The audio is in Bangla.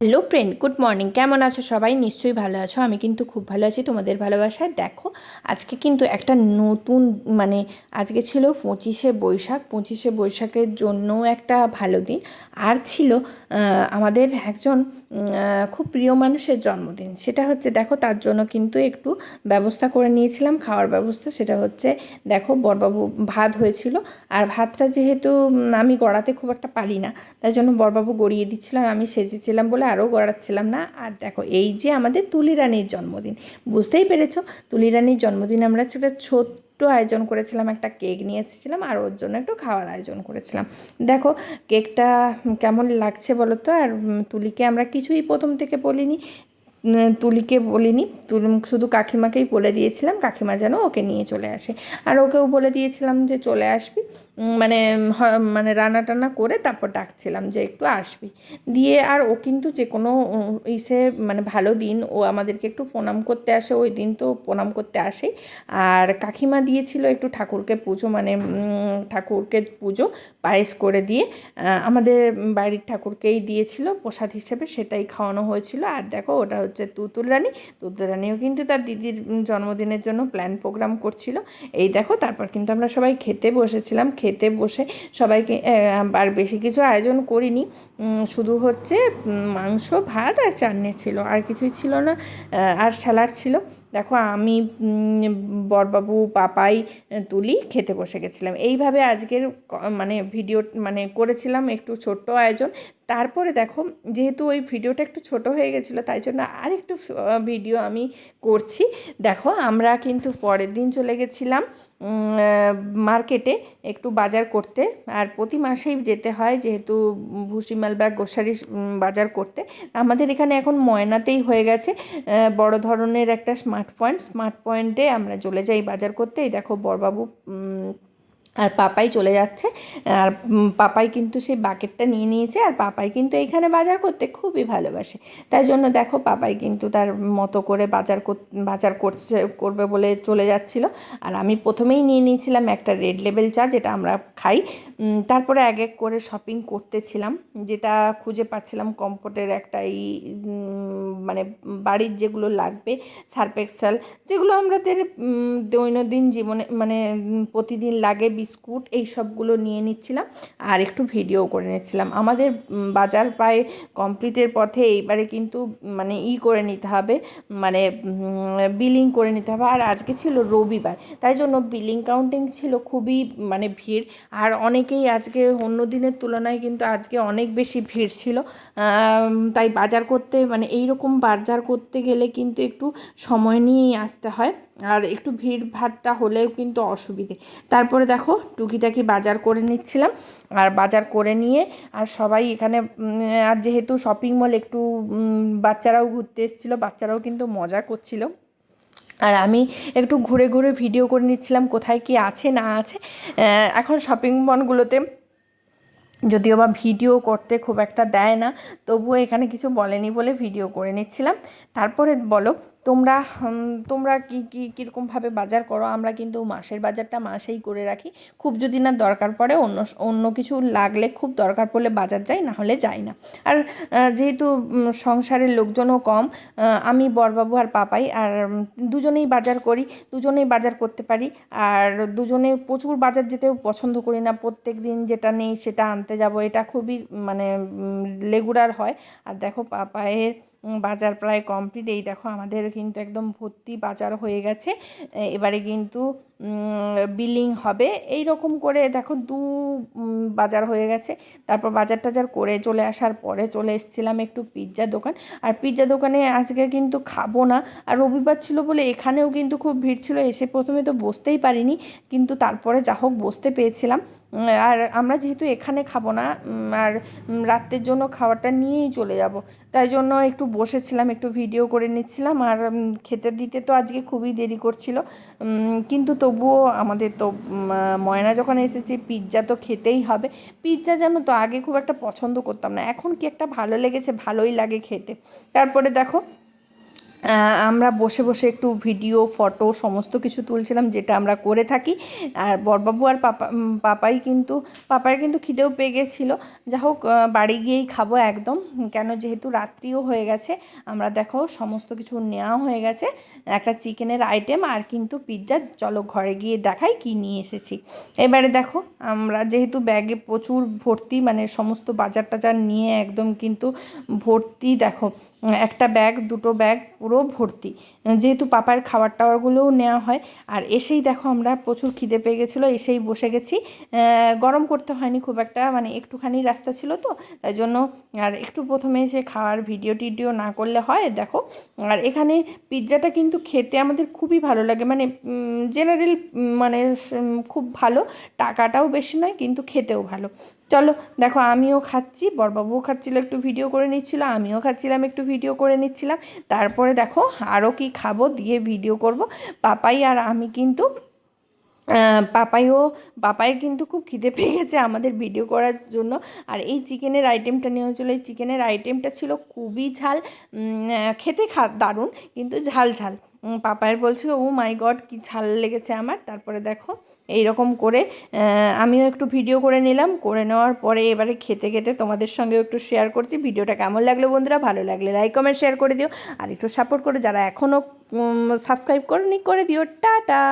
হ্যালো ফ্রেন্ড গুড মর্নিং কেমন আছো সবাই? নিশ্চয়ই ভালো আছো। আমি কিন্তু খুব ভালো আছি তোমাদের ভালোবাসায়। দেখো, আজকে কিন্তু একটা নতুন মানে আজকে ছিল পঁচিশে বৈশাখ। পঁচিশে বৈশাখের জন্য একটা ভালো দিন। আর ছিল আমাদের একজন খুব প্রিয় মানুষের জন্মদিন। সেটা হচ্ছে, দেখো, তার জন্য কিন্তু একটু ব্যবস্থা করে নিয়েছিলাম। খাওয়ার ব্যবস্থা, সেটা হচ্ছে, দেখো, বরবাবু ভাত হয়েছিল। আর ভাতটা যেহেতু আমি গড়াতে খুব একটা পারি না। তাই জন্য বরবাবু গড়িয়ে দিচ্ছিল আর আমি সেজেছিলাম বলে আরও গড়াচ্ছিলাম না। আর দেখো, এই যে আমাদের তুলি রানীর জন্মদিন, বুঝতেই পেরেছ? তুলি রানীর জন্মদিন আমরা সেটা ছোট্ট আয়োজন করেছিলাম, একটা কেক নিয়ে এসেছিলাম, আর ওর জন্য একটু খাওয়ার আয়োজন করেছিলাম। দেখো, কেকটা কেমন লাগছে বলো তো? আর তুলিকে আমরা কিছুই প্রথম থেকে বলিনি। তুলিকে বলিনি শুধু কাকিমাকেই বলে দিয়েছিলাম, কাকিমা যেন ওকে নিয়ে চলে আসে। আর ওকেও বলে দিয়েছিলাম যে চলে আসবি। মানে মানে রান্না টান্না করে তারপর ডাকছিলাম যে একটু আসবি। দিয়ে আর ও কিন্তু যে কোনো ইসে মানে ভালো দিন, ও আমাদেরকে একটু প্রণাম করতে আসে, ওই দিন তো প্রণাম করতে আসেই। আর কাকিমা দিয়েছিল একটু ঠাকুরকে পুজো মানে ঠাকুরকে পুজো, পায়েস করে দিয়ে। আমাদের বাড়ির ঠাকুরকেই দিয়েছিল, প্রসাদ হিসেবে সেটাই খাওয়ানো হয়েছিল। আর দেখো, ওটা হচ্ছে তুতুল রানী। তুতুল রানীও কিন্তু তার দিদির জন্মদিনের জন্য প্ল্যান প্রোগ্রাম করছিল। এই দেখো, তারপর কিন্তু আমরা সবাই খেতে বসেছিলাম। খেতে বসে সবাইকে আর বেশি কিছু আয়োজন করিনি। শুধু হচ্ছে মাংস, ভাত আর চাটনি ছিল। আর কিছুই ছিল না আর স্যালাড ছিল। দেখো আমি বরবাবু, পাপাই, তুলি খেতে বসে গেছিলাম। এইভাবে আজকের মানে ভিডিও মানে করেছিলাম একটু ছোট্ট আয়োজন। তারপরে দেখো, যেহেতু ওই ভিডিওটা একটু ছোট হয়ে গেছিল, তাই জন্য আর একটু ভিডিও আমি করছি। দেখো, আমরা কিন্তু পরের দিন চলে গেছিলাম। মার্কেটে একটু বাজার করতে। আর প্রতি মাসেই যেতে হয় যেহেতু ভুসিমাল বা গোসারি বাজার করতে। আমাদের এখানে এখন ময়নাতেই হয়ে গেছে। বড় ধরনের একটা স্মার্ট পয়েন্ট। স্মার্ট পয়েন্টে আমরা চলে যাই বাজার করতে। এই দেখো বড়বাবু উম, আর পাপাই চলে যাচ্ছে। আর পাপাই কিন্তু সেই বাকেটটা নিয়ে নিয়েছে আর পাপাই কিন্তু এইখানে বাজার করতে খুবই ভালোবাসে। তাই জন্য দেখো পাপাই কিন্তু তার মতো করে বাজার বাজার করছে, করবে বলে চলে যাচ্ছিল। আর আমি প্রথমেই নিয়ে নিয়েছিলাম একটা রেড লেবেল চা যেটা আমরা খাই। তারপরে এক এক করে শপিং করতেছিলাম। যেটা খুঁজে পাচ্ছিলাম কম্পোর্টের একটা এই মানে বাড়ির যেগুলো লাগবে, সার্ফ এক্সেল, যেগুলো আমাদের দৈনন্দিন জীবনে মানে প্রতিদিন লাগে বিস্কুট এই সবগুলো নিয়ে নিচ্ছিলাম আর একটু ভিডিও করে নিচ্ছিলাম। আমাদের বাজার প্রায় কমপ্লিটের পথে এইবারে কিন্তু মানে ই করে নিতে হবে মানে বিলিং করে নিতে হবে। আর আজকে ছিল রবিবার, তাই জন্য বিলিং কাউন্টিং ছিল খুবই মানে ভিড়। আর অনেকেই আজকে অন্য দিনের তুলনায় কিন্তু আজকে অনেক বেশি ভিড় ছিল। তাই বাজার করতে মানে এইরকম বাজার করতে গেলে কিন্তু একটু সময় নিয়েই আসতে হয়। আর একটু ভিড় ভাড়টা হলেও কিন্তু অসুবিধে। তারপরে দেখো, টুকিটাকি বাজার করে নিচ্ছিলাম। আর বাজার করে নিয়ে আর সবাই এখানে আর যেহেতু শপিং মল একটু বাচ্চারাও ঘুরতে এসেছিল, বাচ্চারাও কিন্তু মজা করছিল। আর আমি একটু ঘুরে ঘুরে ভিডিও করে নিচ্ছিলাম কোথায় কি আছে, না আছে। এখন শপিং মলগুলোতে যদিও বা ভিডিও করতে খুব একটা দেয় না, তবুও এখানে কিছু বলেনি বলে ভিডিও করে নিচ্ছিলাম। তারপরে বলো তোমরা তোমরা কী কী কীরকমভাবে বাজার করো? আমরা কিন্তু মাসের বাজারটা মাসেই করে রাখি। খুব যদি না দরকার পড়ে, অন্য অন্য কিছু লাগলে খুব দরকার পড়লে বাজার যাই, না হলে যাই না। আর যেহেতু সংসারের লোকজনও কম আমি বরবাবু আর পাপাই, আর দুজনেই বাজার করি, দুজনেই বাজার করতে পারি। আর দুজনে প্রচুর বাজার যেতেও পছন্দ করি না। প্রত্যেক দিন যেটা নেই সেটা আনতে যাব। এটা খুবই মানে লেগুলার হয়। আর দেখো, পাপায়ের বাজার প্রায় কমপ্লিট এই দেখো আমাদের কিন্তু একদম ভর্তি বাজার হয়ে গেছে। এবারে কিন্তু বিলিং হবে। এই রকম করে দেখো দু বাজার হয়ে গেছে। তারপর বাজার টাজার করে চলে আসার পরে চলে এসেছিলাম একটু পিৎজা দোকান। আর পিৎজা দোকানে আজকে কিন্তু খাব না। আর রবিবার ছিল বলে এখানেও কিন্তু খুব ভিড় ছিল, এসে প্রথমে তো বসতেই পারিনি। কিন্তু তারপরে যা হোক বসতে পেয়েছিলাম। আর আমরা যেহেতু এখানে খাব না আর রাত্রের জন্য খাবারটা নিয়েই চলে যাব। তাই জন্য একটু বসেছিলাম, একটু ভিডিও করে নিচ্ছিলাম। আর খেতে দিতে তো আজকে খুবই দেরি করছিল। কিন্তু তবুও আমাদের তো ময়না যখন এসেছি পিৎজা তো খেতেই হবে। পিৎজা যেন তো আগে খুব একটা পছন্দ করতাম না। এখন কি একটা ভালো লেগেছে, ভালোই লাগে খেতে। তারপরে দেখো আমরা বসে বসে একটু ভিডিও, ফটো সমস্ত কিছু তুলছিলাম যেটা আমরা করে থাকি। আর বরবাবু আর পাপা পাপাই কিন্তু, পাপার কিন্তু খিদেও পেয়ে গেছিল। যা হোক বাড়ি গিয়েই খাব একদম। কেন যেহেতু রাত্রিও হয়ে গেছে, আমরা দেখো সমস্ত কিছু নেওয়া হয়ে গেছে। একটা চিকেনের আইটেম আর কিন্তু পিৎজা চলো ঘরে গিয়ে দেখাই কি নিয়ে এসেছি। এবারে দেখো, আমরা যেহেতু ব্যাগে প্রচুর ভর্তি মানে সমস্ত বাজার টাজার নিয়ে একদম কিন্তু ভর্তি, দেখো। একটা ব্যাগ দুটো ব্যাগ পুরো ভর্তি। যেহেতু পাপার খাবার টাওয়ারগুলোও নেওয়া হয়, আর এসেই দেখো আমরা প্রচুর খিদে পেয়ে গেছিল, এসেই বসে গেছি। গরম করতে হয়নি খুব একটা মানে একটুখানি রাস্তা ছিল তো, তাই জন্য আর একটু প্রথমে এসে খাওয়ার ভিডিও টিডিও না করলে হয়, দেখো। আর এখানে পিৎজাটা কিন্তু খেতে আমাদের খুবই ভালো লাগে মানে জেনারেল মানে খুব ভালো, টাকাটাও বেশি নয়, কিন্তু খেতেও ভালো। চলো, দেখো আমিও খাচ্ছি, বরবাবুও খাচ্ছিল, একটু ভিডিও করে নিচ্ছিল, আমিও খাচ্ছিলাম, একটু ভিডিও করে নিচ্ছিলাম। তারপরে দেখো আরও কি খাব, দিয়ে ভিডিও করব। পাপাই আর আমি কিন্তু পাপাইও, পাপাইয়ের কিন্তু খুব খিদে পেয়ে গেছে আমাদের ভিডিও করার জন্য। আর এই চিকেনের আইটেমটা নিয়ে হয়েছিলো এই চিকেনের আইটেমটা ছিল খুবই ঝাল খেতে খা, দারুণ, কিন্তু ঝাল ঝাল। পাপায়ের বলছিল, ও মাই গড কি ঝাল লেগেছে আমার। তারপরে দেখো এই রকম করে আমিও একটু ভিডিও করে নিলাম। করে নেওয়ার পরে এবারে খেতে খেতে তোমাদের সঙ্গেও একটু শেয়ার করছি। ভিডিওটা কেমন লাগল বন্ধুরা? ভালো লাগলে লাইক কমেন্ট শেয়ার করে দিও। আর একটু সাপোর্ট করে, যারা এখনও সাবস্ক্রাইব করনি, করে দিও। টাটা!